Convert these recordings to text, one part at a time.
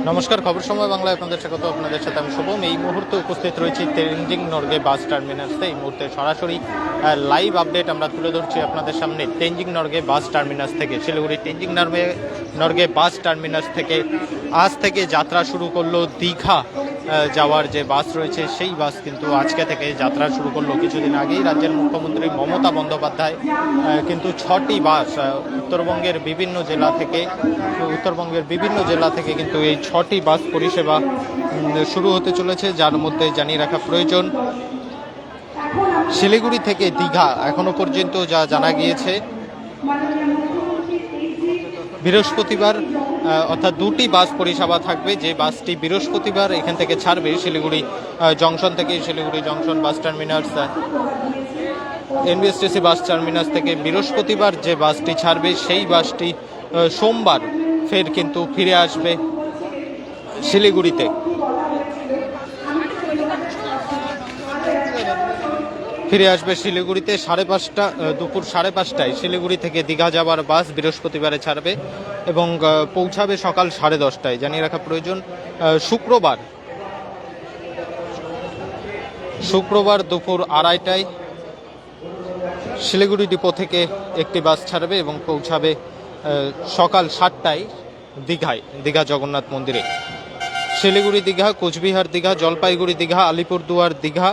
নমস্কার, খবর সময় বাংলায় আপনাদের স্বাগত। আপনাদের সাথে আমি শুভম। এই মুহূর্তে উপস্থিত রয়েছি তেরেঞ্জিং নর্গে বাস টার্মিনাসে এই মুহূর্তে সরাসরি লাইভ আপডেট আমরা তুলে ধরছি আপনাদের সামনে তেঞ্জিং নর্গে বাস টার্মিনাস থেকে। শিলিগুড়ি তেঞ্জিং নর্গে নর্গে বাস টার্মিনাস থেকে আজ থেকে যাত্রা শুরু করল দীঘা। যাওয়ার যে বাস রয়েছে, সেই বাস কিন্তু আজকে থেকে যাত্রা শুরু করল। কিছুদিন আগেই রাজ্যের মুখ্যমন্ত্রী মমতা বন্দ্যোপাধ্যায় কিন্তু ছটি বাস উত্তরবঙ্গের বিভিন্ন জেলা থেকে, উত্তরবঙ্গের বিভিন্ন জেলা থেকে কিন্তু এই ছটি বাস পরিষেবা শুরু হতে চলেছে, যার মধ্যে জানিয়ে রাখা প্রয়োজন। শিলিগুড়ি থেকে দীঘা এখনও পর্যন্ত যা জানা গিয়েছে, বৃহস্পতিবার অর্থাৎ দুটি বাস পরিষেবা থাকবে। যে বাসটি বৃহস্পতিবার এখান থেকে ছাড়বে, শিলিগুড়ি জংশন থেকে Siliguri junction bus terminals NBSTC bus terminus থেকে বৃহস্পতিবার যে বাসটি ছাড়বে, সেই বাসটি সোমবার ফের কিন্তু ফিরে আসবে শিলিগুড়িতে। ফিরে আসবে শিলিগুড়িতে সাড়ে পাঁচটা দুপুর সাড়ে পাঁচটায় শিলিগুড়ি থেকে দীঘা যাওয়ার বাস বৃহস্পতিবারে ছাড়বে এবং পৌঁছাবে সকাল সাড়ে দশটায়। জানিয়ে রাখা প্রয়োজন শুক্রবার শুক্রবার দুপুর আড়াইটায় শিলিগুড়ি ডিপো থেকে একটি বাস ছাড়বে এবং পৌঁছাবে সকাল সাতটায় দীঘায়, দীঘা জগন্নাথ মন্দিরে। শিলিগুড়ি দীঘা, কোচবিহার দীঘা, জলপাইগুড়ি দীঘা, আলিপুরদুয়ার দীঘা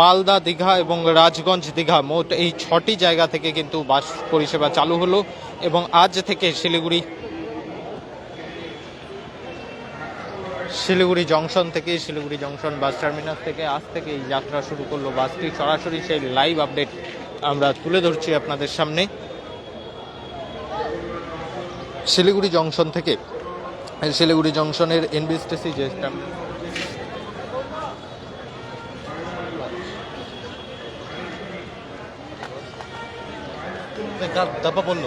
মালদা, দীঘা এবং রাজগঞ্জ, দীঘা মোট এই ছটি জায়গা থেকে কিন্তু বাস পরিষেবা চালু হলো এবং আজ থেকে শিলিগুড়ি শিলিগুড়ি জংশন থেকে, শিলিগুড়ি জংশন বাস টার্মিনাস থেকে, আজ থেকে এই যাত্রা শুরু করল বাসটি। সরাসরি সেই লাইভ আপডেট আমরা তুলে ধরছি আপনাদের সামনে। শিলিগুড়ি জংশন থেকে, শিলিগুড়ি জংশনের এনবিএসটিসি যে দপ্পা বলল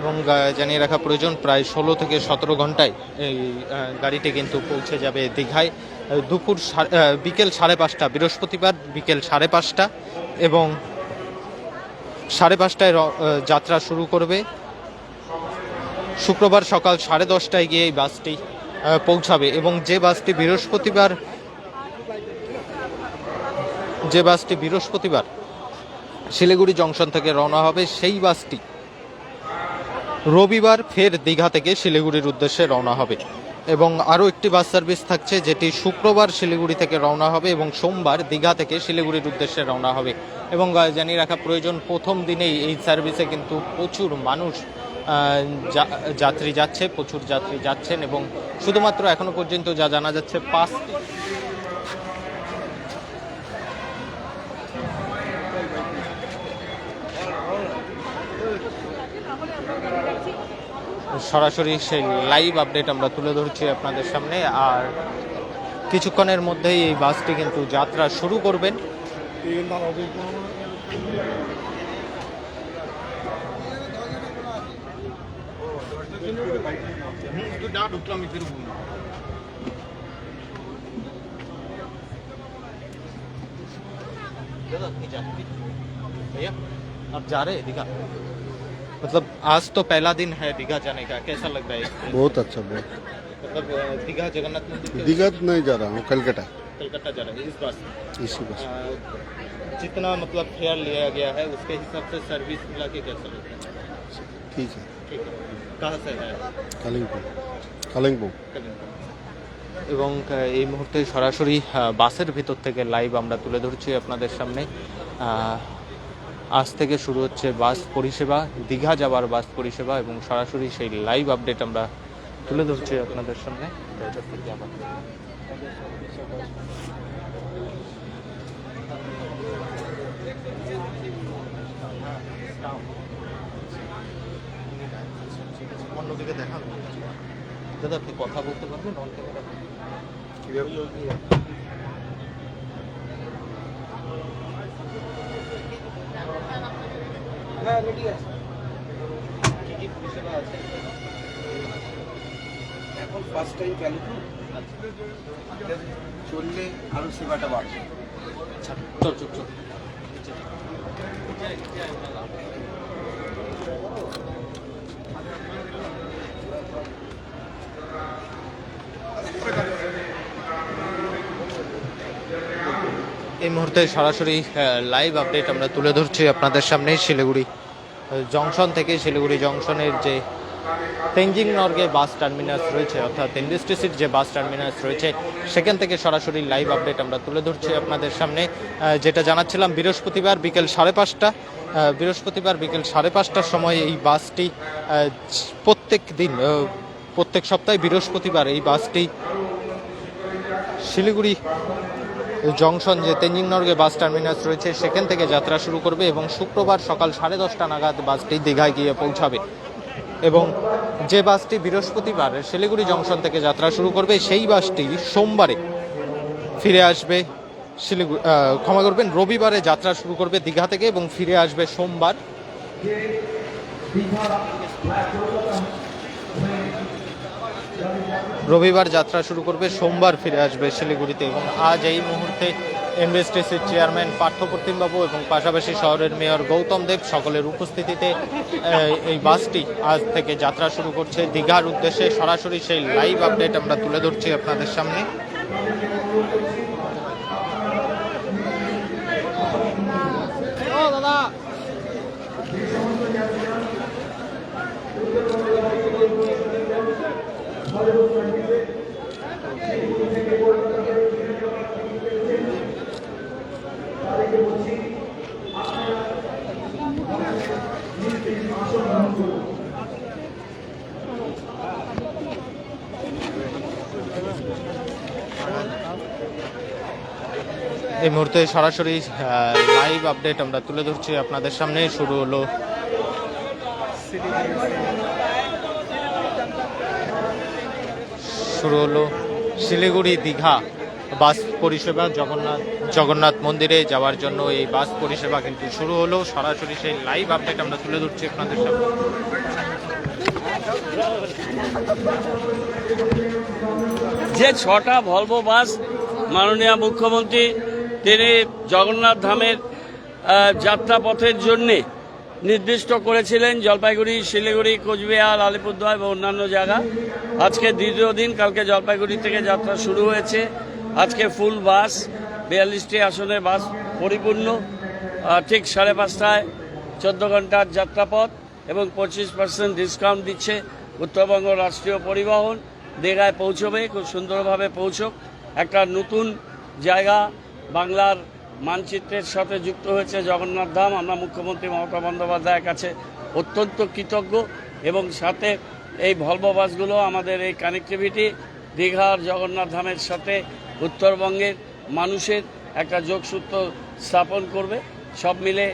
এবং জানিয়ে রাখা প্রয়োজন, প্রায় ষোলো থেকে সতেরো ঘন্টায় এই গাড়িটি কিন্তু পৌঁছে যাবে দীঘায়। দুপুর বিকেল সাড়ে পাঁচটা, বৃহস্পতিবার বিকেল সাড়ে পাঁচটা এবং সাড়ে পাঁচটায় যাত্রা শুরু করবে। শুক্রবার সকাল সাড়ে দশটায় গিয়ে এই বাসটি পৌঁছাবে এবং যে বাসটি বৃহস্পতিবার, যে বাসটি বৃহস্পতিবার শিলিগুড়ি জংশন থেকে রওনা হবে, সেই বাসটি রবিবার ফের দীঘা থেকে শিলিগুড়ির উদ্দেশ্যে রওনা হবে এবং আরও একটি বাস সার্ভিস থাকছে যেটি শুক্রবার শিলিগুড়ি থেকে রওনা হবে এবং সোমবার দীঘা থেকে শিলিগুড়ির উদ্দেশ্যে রওনা হবে। এবং জানিয়ে রাখা প্রয়োজন, প্রথম দিনেই এই সার্ভিসে কিন্তু প্রচুর মানুষ যাত্রী যাচ্ছে, প্রচুর যাত্রী যাচ্ছেন এবং শুধুমাত্র এখনও পর্যন্ত যা জানা যাচ্ছে পাঁচটি সরাসরি সেই লাইভ আপডেট আমরা তুলে ধরছি আপনাদের সামনে। আর কিছুক্ষণের মধ্যেই এই বাসটি কিন্তু যাত্রা শুরু করবেন। भैया आप जा रहे हैं दीघा? मतलब आज तो पहला दिन है दीघा जाने का कैसा लग रहा है? बहुत अच्छा बहुत। मतलब दीघा जगन्नाथ मंदिर के दिगत नहीं जा रहा हूँ कलकत्ता। कलकत्ता जा रहे हैं इस बार से। इसी बस अ, जितना मतलब फेयर लिया गया है उसके हिसाब से सर्विस मिला के कैसा लग रहा है ठीक है ठीक है कहाँ से है कालिम्पोंग कालिम्पोंग কালিম্পং। এবং আহ, এই মুহূর্তে সরাসরি আহ, বাসের ভিতর থেকে লাইভ আমরা তুলে ধরছি আপনাদের সামনে আহ, আজ থেকে শুরু হচ্ছে বাস পরিষেবা দীঘা যাওয়ার বাস পরিষেবা এবং সরাসরি সেই লাইভ আপডেট আমরা তুলে ধরছি আপনাদের সামনে অন্যদিকে দেখান দাদা আপনি কথা বলতে পারবেন? অন ক্যামেরা কি কি পরিষেবা আছে? এখন ফার্স্ট টাইম চালু তো চললে আরও সেবাটা বাড়বে। চল চল চল। এই মুহূর্তে সরাসরি লাইভ আপডেট আমরা তুলে ধরছি আপনাদের সামনে শিলিগুড়ি জংশন থেকে শিলিগুড়ি জংশনের যে তেঞ্জিং নর্গে বাস টার্মিনাস রয়েছে, অর্থাৎ ইন্ডাস্ট্রিসির যে বাস টার্মিনাস রয়েছে, সেখান থেকে সরাসরি লাইভ আপডেট আমরা তুলে ধরছি আপনাদের সামনে। যেটা জানাচ্ছিলাম, বৃহস্পতিবার বিকেল সাড়ে পাঁচটা বৃহস্পতিবার বিকেল সাড়ে পাঁচটার সময় এই বাসটি প্রত্যেক দিন প্রত্যেক সপ্তাহে বৃহস্পতিবার এই বাসটি শিলিগুড়ি জংশন যে তেঞ্জিং নর্গে বাস টার্মিনাস রয়েছে, সেখান থেকে যাত্রা শুরু করবে এবং শুক্রবার সকাল সাড়ে দশটা নাগাদ বাসটি দীঘায় গিয়ে পৌঁছাবে। এবং যে বাসটি বৃহস্পতিবার শিলিগুড়ি জংশন থেকে যাত্রা শুরু করবে, সেই বাসটি সোমবারে ফিরে আসবে শিলিগুড়ি ক্ষমা করবেন, রবিবারে যাত্রা শুরু করবে দীঘা থেকে এবং ফিরে আসবে সোমবার। রবিবার যাত্রা শুরু করবে, সোমবার ফিরে আসবে শিলিগুড়িতে এবং আজ এই মুহূর্তে এনবিএসটিসির চেয়ারম্যান পার্থপ্রতিমবাবু এবং পাশাপাশি শহরের মেয়র গৌতম দেব সকলের উপস্থিতিতে এই বাসটি আজ থেকে যাত্রা শুরু করছে। দীঘার উদ্দেশ্যে সরাসরি সেই লাইভ আপডেট আমরা তুলে ধরছি আপনাদের সামনে। এই মুহূর্তে সরাসরি লাইভ আপডেট আমরা তুলে ধরছি আপনাদের সামনে। শুরু হলো শুরু হলো শিলিগুড়ি দীঘা বাস পরিষেবা, জগন্নাথ জগন্নাথ মন্দিরে যাওয়ার জন্য এই বাস পরিষেবা কিন্তু শুরু হলো। সরাসরি সেই লাইভ আপডেট আমরা তুলে ধরছি আপনাদের সামনে। যে ছটা ভলভো বাস মাননীয় মুখ্যমন্ত্রী তিনি জগন্নাথ ধামের যাত্রাপথের জন্যে নির্দিষ্ট করেছিলেন জলপাইগুড়ি, শিলিগুড়ি, কোচবিহার, আলিপুরদুয়ার এবং অন্যান্য জায়গা। আজকে দ্বিতীয় দিন, কালকে জলপাইগুড়ি থেকে যাত্রা শুরু হয়েছে। আজকে ফুল বাস, বিয়াল্লিশটি আসনের বাস পরিপূর্ণ। ঠিক সাড়ে পাঁচটায় চোদ্দ ঘণ্টার যাত্রাপথ এবং পঁচিশ পার্সেন্ট ডিসকাউন্ট দিচ্ছে উত্তরবঙ্গ রাষ্ট্রীয় পরিবহন। দীঘায় পৌঁছবে, খুব সুন্দরভাবে পৌঁছক। একটা নতুন জায়গা বাংলার মানচিত্রের সাথে যুক্ত হয়েছে জগন্নাথ ধাম। আমরা মুখ্যমন্ত্রী মমতা বন্দ্যোপাধ্যায়ের কাছে অত্যন্ত কৃতজ্ঞ এবং সাথে এই ভলভো বাসগুলো, আমাদের এই কানেক্টিভিটি দীঘার জগন্নাথ ধামের সাথে উত্তরবঙ্গের মানুষের একটা যোগসূত্র স্থাপন করবে। সব মিলে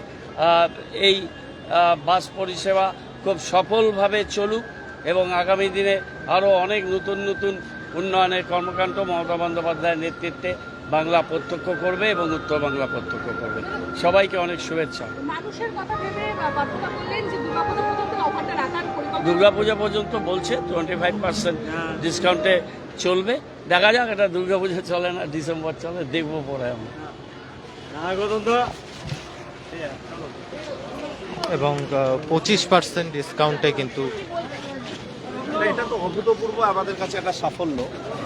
এই বাস পরিষেবা খুব সফলভাবে চলুক এবং আগামী দিনে আরও অনেক নতুন নতুন উন্নয়নের কর্মকাণ্ড মমতা বন্দ্যোপাধ্যায়ের নেতৃত্বে বাংলা প্রত্যক্ষ করবে এবং উত্তর বাংলা প্রত্যক্ষ করবে। সবাইকে অনেক শুভেচ্ছা। মানুষের কথা ভেবে বাধ্যতা করলেন যে দুর্গাপূজা পর্যন্ত অফারটা রাখার পরিকল্পনা দুর্গাপূজা পর্যন্ত বলছে টোয়েন্টি ফাইভ পার্সেন্ট ডিসকাউন্টে চলবে। দেখা যাক এটা দুর্গাপূজা চলে না ডিসেম্বর চলে দেখব পরে আমরা। এবং পঁচিশ পার্সেন্ট ডিসকাউন্টে কিন্তু এটা তো অভূতপূর্ব আমাদের কাছে একটা সাফল্য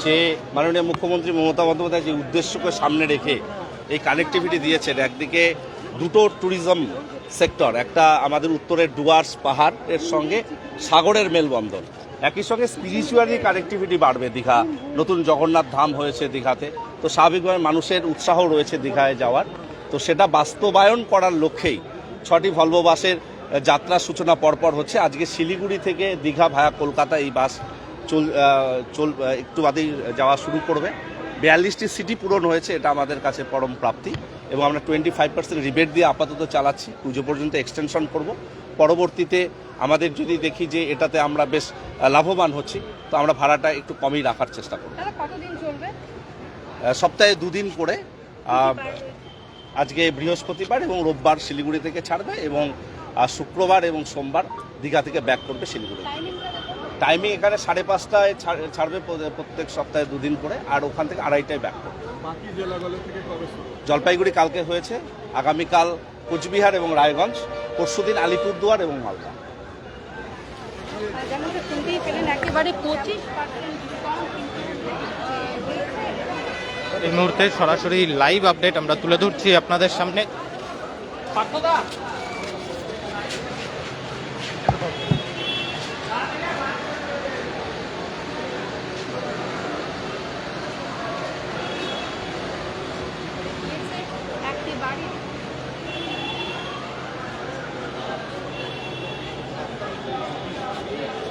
যে মাননীয় মুখ্যমন্ত্রী মমতা বন্দ্যোপাধ্যায় যে উদ্দেশ্যকে সামনে রেখে এই কানেক্টিভিটি দিয়েছেন। একদিকে দুটো ট্যুরিজম সেক্টর একটা আমাদের উত্তরের ডুয়ার্স পাহাড়ের সঙ্গে সাগরের মেলবন্ধন। একই সঙ্গে স্পিরিচুয়ালি কানেক্টিভিটি বাড়বে দীঘা। নতুন জগন্নাথ ধাম হয়েছে দীঘাতে। তো স্বাভাবিকভাবে মানুষের উৎসাহ রয়েছে দীঘায় যাওয়ার। তো সেটা বাস্তবায়ন করার লক্ষ্যেই ছটি ভলভো বাসের যাত্রার সূচনা পরপর হচ্ছে। আজকে শিলিগুড়ি থেকে দীঘা ভায়া কলকাতা এই বাস চল চল একটু বাদেই যাওয়া শুরু করবে। বিয়াল্লিশটি সিটি পূরণ হয়েছে এটা আমাদের কাছে পরম প্রাপ্তি। এবং আমরা টোয়েন্টি ফাইভ পার্সেন্ট রিবেট দিয়ে আপাতত চালাচ্ছি পুজো পর্যন্ত এক্সটেনশন করব। পরবর্তীতে আমাদের যদি দেখি যে এটাতে আমরা বেশ লাভবান হচ্ছি তো আমরা ভাড়াটা একটু কমই রাখার চেষ্টা করব। সপ্তাহে দুদিন করে আজকে বৃহস্পতিবার এবং রোববার শিলিগুড়ি থেকে ছাড়বে এবং শুক্রবার এবং সোমবার দীঘা থেকে ব্যাক করবে শিলিগুড়ি। টাইমিং এখানে সাড়ে পাঁচটায় ছাড়- ছাড়বে প্রত্যেক সপ্তাহে দুদিন করে আর ওখান থেকে আড়াইটায় ব্যাক করবে। জলপাইগুড়ি কালকে হয়েছে আগামীকাল কোচবিহার এবং রায়গঞ্জ পরশুদিন আলিপুরদুয়ার এবং মালদা। এই মুহূর্তে সরাসরি লাইভ আপডেট আমরা তুলে ধরছি আপনাদের সামনে। একেবারে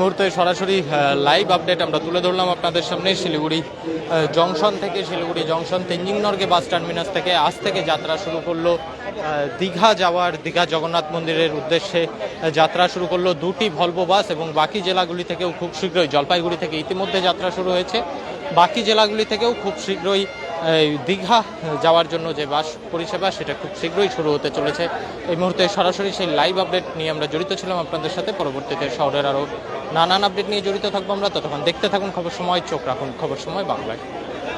মুহূর্তে সরাসরি লাইভ আপডেট আমরা তুলে ধরলাম আপনাদের সামনে শিলিগুড়ি জংশন থেকে Siliguri junction Tenzing Norgay bus terminus থেকে আজ থেকে যাত্রা শুরু করল। দীঘা যাওয়ার, দীঘা জগন্নাথ মন্দিরের উদ্দেশ্যে যাত্রা শুরু করল দুটি ভলভো বাস এবং বাকি জেলাগুলি থেকেও খুব শীঘ্রই, জলপাইগুড়ি থেকে ইতিমধ্যে যাত্রা শুরু হয়েছে। বাকি জেলাগুলি থেকেও খুব শীঘ্রই দীঘা যাওয়ার জন্য যে বাস পরিষেবা, সেটা খুব শীঘ্রই শুরু হতে চলেছে। এই মুহূর্তে সরাসরি সেই লাইভ আপডেট নিয়ে আমরা জড়িত ছিলাম আপনাদের সাথে। পরবর্তীতে শহরের আরও নানান আপডেট নিয়ে জড়িত থাকব আমরা। ততক্ষণ দেখতে থাকুন খবর সময়, চোখ রাখুন খবর সময় বাংলায়।